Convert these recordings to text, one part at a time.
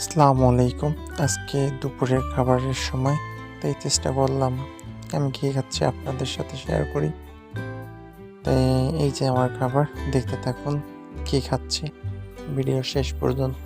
আসসালামু আলাইকুম। আজকে দুপুরের খাবারের সময়, তাই চেষ্টা করলাম। আমি কী খাচ্ছি, আপনাদের সাথে শেয়ার করি। তাই এই যে আমার খাবার, দেখতে থাকুন কী খাচ্ছি। ভিডিও শেষ পর্যন্ত।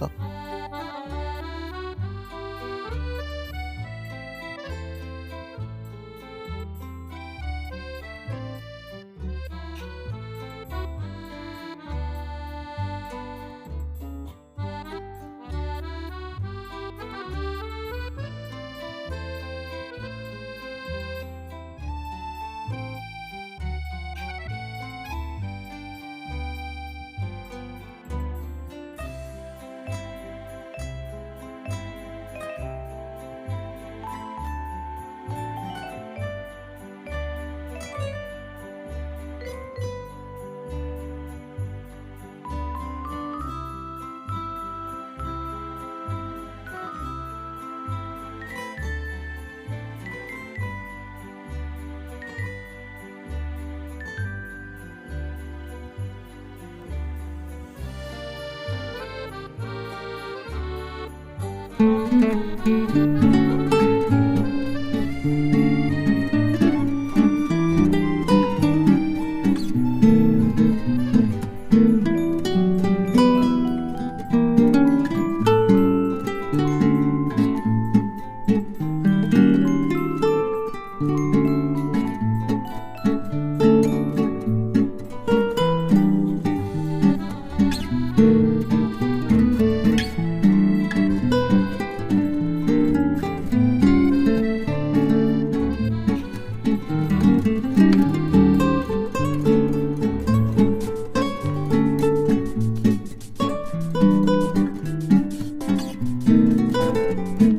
Bye.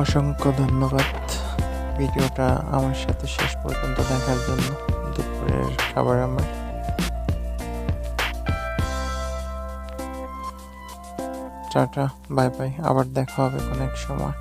অসংখ্য ধন্যবাদ। ভিডিওটা আমার সাথে শেষ পর্যন্ত দেখার জন্য দুপুরের খাবার আমার। টাটা, বাই বাই, আবার দেখা হবে কোনো এক সময়।